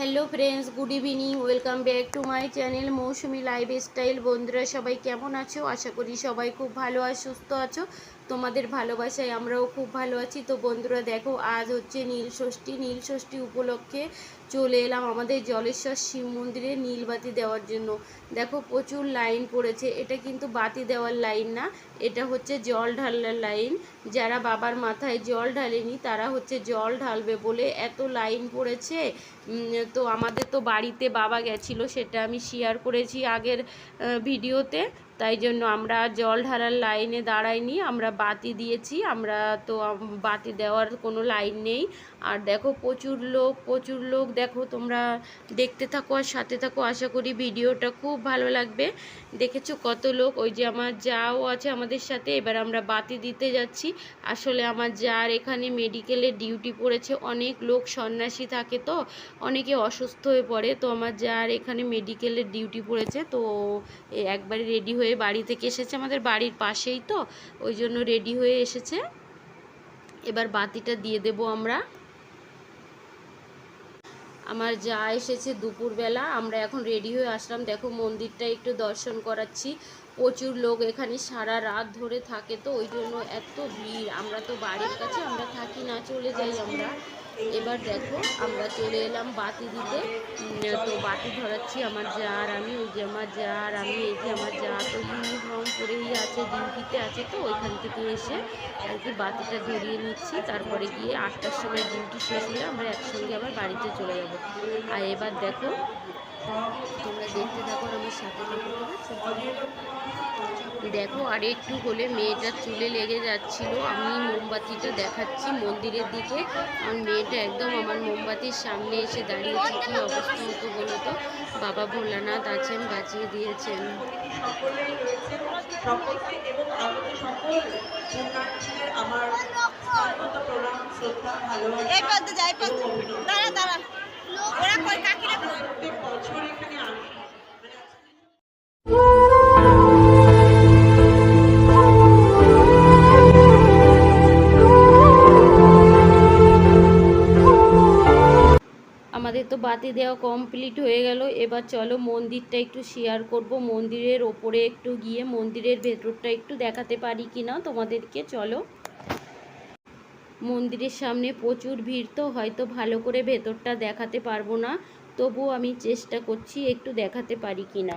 Hello friends good evening welcome back to my channel Mousumi life style বন্ধুরা সবাই কেমন আছো? আশা করি সবাই খুব ভালো আর সুস্থ আছো। তোমাদের ভালোবাসায় আমরাও খুব ভালো আছি। তো বন্ধুরা দেখো, আজ হচ্ছে নীল ষষ্ঠী। নীল ষষ্ঠী উপলক্ষে চলে এলাম আমাদের জলেশ্বর শিব মন্দিরে নীল বাতি দেওয়ার জন্য। দেখো, প্রচুর লাইন পড়েছে। এটা কিন্তু বাতি দেওয়ার লাইন না, এটা হচ্ছে জল ঢালার লাইন। যারা বাবার মাথায় জল ঢালেনি, তারা হচ্ছে জল ঢালবে বলে এত লাইন পড়েছে। তো আমাদের তো বাড়িতে বাবা গেছিল, সেটা আমি শেয়ার করেছি আগের ভিডিওতে। তাই জন্য আমরা জল ঢালার লাইনে দাঁড়াইনি, আমরা বাতি দিয়েছি, আমরা তো, বাতি দেওয়ার কোনো লাইন নেই। আর দেখো প্রচুর লোক প্রচুর লোক, দেখো তোমরা দেখতে থাকো আর সাথে থাকো, আশা করি ভিডিওটা খুব ভালো লাগবে। দেখেছ কত লোক? ওই যে আমার যাও আছে আমাদের সাথে, এবার আমরা বাতি দিতে যাচ্ছি। আসলে আমার যার এখানে মেডিকেলে ডিউটি পড়েছে, অনেক লোক সন্ন্যাসী থাকে তো, অনেকে অসুস্থ হয়ে পড়ে, তো আমার যার এখানে মেডিকেলের ডিউটি পড়েছে, তো একবারে রেডি হয়ে বাড়ি থেকে এসেছে আমাদের বাড়ির পাশেই তো, ওই জন্য রেডি হয়ে এসেছে। এবার বাতিটা দিয়ে দেব আমরা। আমার যা এসেছে দুপুরবেলা, আমরা এখন রেডি হয়ে আসলাম। দেখো মন্দিরটা একটু দর্শন করাচ্ছি। প্রচুর লোক এখানে সারা রাত ধরে থাকে তো, ওই জন্য এত ভিড়। আমরা তো বাড়ির কাছে আমরা থাকি না, চলে যাই আমরা। এবার দেখো, আমরা চলে এলাম বাতি দিতে। তো বাতি ধরাচ্ছি আমার যা আর আমি, ওই যে আমার যা আর আমি, এই যে আমার যা। তো ইউনিফর্ম পরেই আছে, ডিউটিতে আছে, তো ওইখান থেকে এসে আর কি বাতিটা ধরিয়ে নিচ্ছি। তারপরে গিয়ে আটটার সময় ডিউটি শেষ হলে আমরা একসঙ্গে আবার বাড়িতে চলে যাব। আর এবার দেখো, তোমরা দেখতে থাকো আমার সাথে থাকো? দেখো আর একটু হলে মেয়েটার চুলে লেগে যাচ্ছিল। আমি মোমবাতিটা দেখাচ্ছি মন্দিরের দিকে। আর মেয়েটা একদম আমার মোমবাতির সামনে এসে দাঁড়িয়েছে। কি অবস্থা হতো বলো তো? বাবা ভোলানাথ আছেন বাঁচিয়ে দিয়েছেন। এই পথে যাই পথে। দাঁড়া দাঁড়া। ওরা কই? কাকিরা বাতি দেওয়া কমপ্লিট হয়ে গেল। এবার চলো মন্দিরটা একটু শেয়ার করব। মন্দিরের ওপরে একটু গিয়ে মন্দিরের ভেতরটা একটু দেখাতে পারি কি না তোমাদেরকে? চলো। মন্দিরের সামনে প্রচুর ভিড় তো, হয়তো ভালো করে ভেতরটা দেখাতে পারব না। তবুও আমি চেষ্টা করছি একটু দেখাতে পারি কি না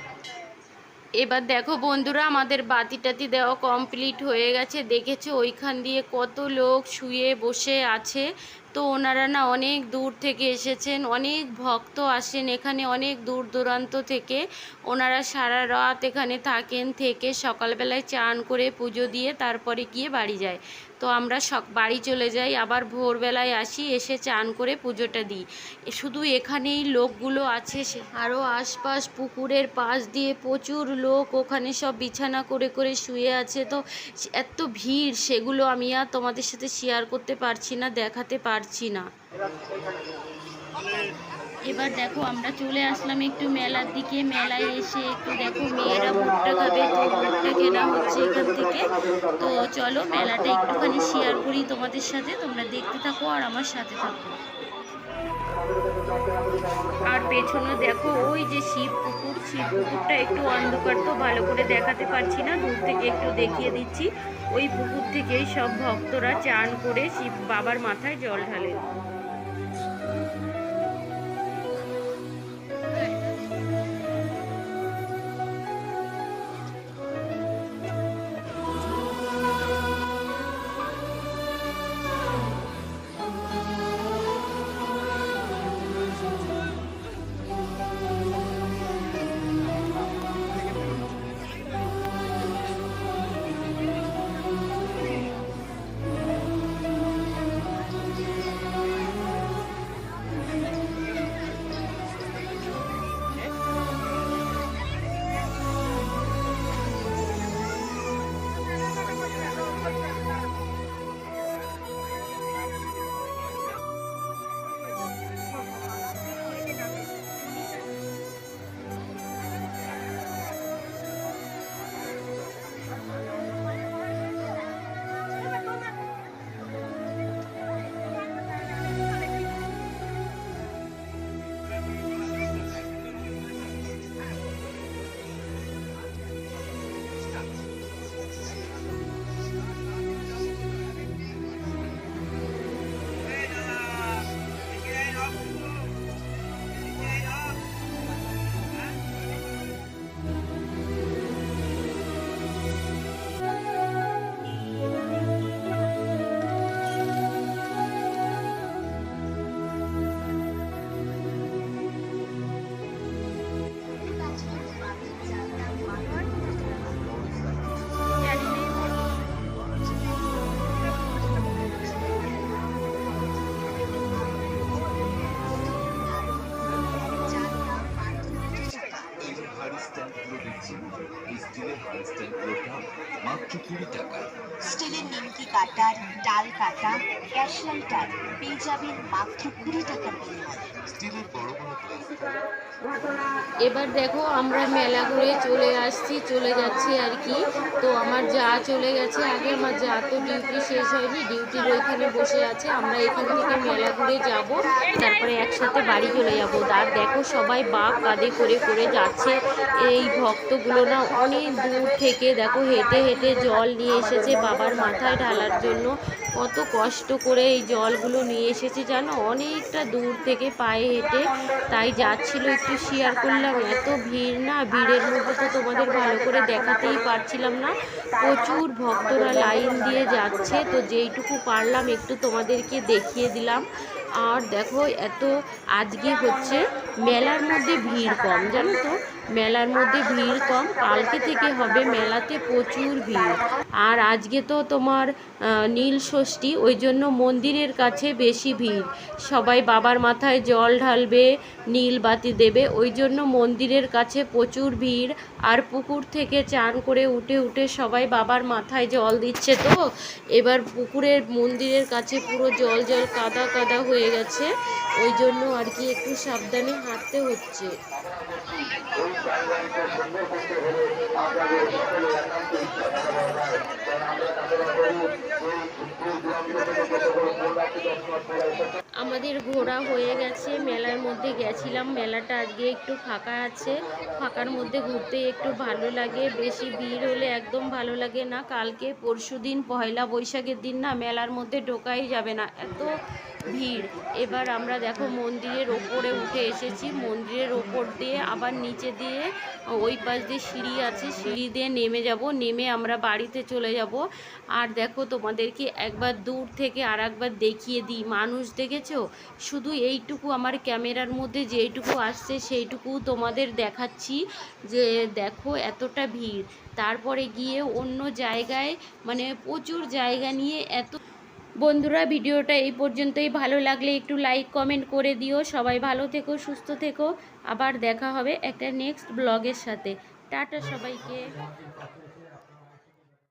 এবার দেখো বন্ধুরা, আমাদের বাতি টাতি দেওয়া কমপ্লিট হয়ে গেছে। দেখেছ ওইখান দিয়ে কত লোক শুয়ে বসে আছে? তো ওনারা না অনেক দূর থেকে এসেছেন, অনেক ভক্ত আসেন এখানে, অনেক দূর দূরান্ত থেকে। ওনারা সারা রাত এখানে থাকেন থেকে সকালবেলায় চান করে পুজো দিয়ে তারপরে গিয়ে বাড়ি যায়। তো আমরা সক, বাড়ি চলে যাই, আবার ভোরবেলায় আসি, এসে চান করে পুজোটা দিই। শুধু এখানেই লোকগুলো আছে আরও আশপাশ পুকুরের পাশ দিয়ে প্রচুর লোক ওখানে সব বিছানা করে করে শুয়ে আছে। তো এত ভিড়, সেগুলো আমি আর তোমাদের সাথে শেয়ার করতে পারছি না, দেখাতে পারছি না। এবার দেখো আমরা চলে আসলাম একটু মেলার দিকে। মেলায় এসে একটু দেখো মেয়েরা ভুট্টা খাবে, তো ভুট্টা কেনা হচ্ছে এখান থেকে। তো চলো মেলাটা একটুখানি শেয়ার করি তোমাদের সাথে, তোমরা দেখতে থাকো আর আমার সাথে থাকো। আর পেছনে দেখো ওই যে শিব পুকুর, শিব পুকুরটা একটু অন্ধকার তো, ভালো করে দেখাতে পারছি না, দূর থেকে একটু দেখিয়ে দিচ্ছি। ওই পুকুর থেকেই সব ভক্তরা চান করে শিব বাবার মাথায় জল ঢালেন। এবার দেখো আমরা মেলা ঘুরে চলে আসছি চলে যাচ্ছি আর কি। তো আমার যা চলে গেছে আগে আমার যা তো ডিউটি শেষ হয়নি ডিউটির ওইখানে বসে আছে। আমরা এখান থেকে মেলা ঘুরে যাব তারপরে একসাথে বাড়ি চলে যাব। আর দেখো সবাই বাপ কাঁদে করে করে যাচ্ছে এই ভক্ত ভক্তগুলো না অনেক দূর থেকে দেখো হেঁটে হেঁটে জল নিয়ে এসেছে বাবার মাথায় ঢালার জন্য। কত কষ্ট করে এই জলগুলো নিয়ে এসেছে জানো? অনেকটা দূর থেকে পায়ে হেঁটে তাই যাচ্ছিল একটু শেয়ার করলাম। এত ভিড় না? ভিড়ের মধ্যে তো তোমাদের ভালো করে দেখাতেই পারছিলাম না। প্রচুর ভক্তরা লাইন দিয়ে যাচ্ছে। তো যেইটুকু পারলাম একটু তোমাদেরকে দেখিয়ে দিলাম। আর দেখো এত আজকে হচ্ছে মেলার মধ্যে ভিড় কম, জানো তো? মেলার মধ্যে ভিড় কম। কালকে থেকে হবে মেলাতে প্রচুর ভিড়। আর আজকে তো তোমার নীল ষষ্ঠী, ওই জন্য মন্দিরের কাছে বেশি ভিড়। সবাই বাবার মাথায় জল ঢালবে, নীল বাতি দেবে, ওই জন্য মন্দিরের কাছে প্রচুর ভিড়। আর পুকুর থেকে চান করে উঠে উঠে সবাই বাবার মাথায় জল দিচ্ছে তো। এবার পুকুরের মন্দিরের কাছে পুরো জল জল কাদা কাদা হয়ে গেছে। ওই জন্য আর কি একটু সাবধানে হাঁটতে হচ্ছে। আমাদের ঘোরা হয়ে গেছে, মেলার মধ্যে গেছিলাম, মেলাটা আজকে একটু ফাঁকা আছে, ফাঁকার মধ্যে ঘুরতে একটু ভালো লাগে, বেশি ভিড় হলে একদম ভালো লাগে না, কালকে পরশু দিন পয়লা বৈশাখের দিন না মেলার মধ্যে ঢোকাই যাবে না, এত ভিড়। এবার আমরা দেখো মন্দিরের ওপরে উঠে এসেছি। মন্দিরের ওপর দিয়ে আবার নিচে দিয়ে ওই পাশ দিয়ে সিঁড়ি আছে, সিঁড়ি দিয়ে নেমে যাব। নেমে আমরা বাড়িতে চলে যাব। আর দেখো তোমাদেরকে একবার দূর থেকে আর একবার দেখিয়ে দিই। মানুষ দেখেছ? শুধু এইটুকু আমার ক্যামেরার মধ্যে যেইটুকু আসছে সেইটুকু তোমাদের দেখাচ্ছি যে দেখো এতটা ভিড়। তারপরে গিয়ে অন্য জায়গায় মানে প্রচুর জায়গা নিয়ে এত বন্ধুরা, ভিডিওটা এই পর্যন্তই। ভালো লাগলে একটু লাইক কমেন্ট করে দিও। সবাই ভালো থেকো, সুস্থ থেকো। আবার দেখা হবে একটা নেক্সট ব্লগের সাথে। টাটা সবাইকে।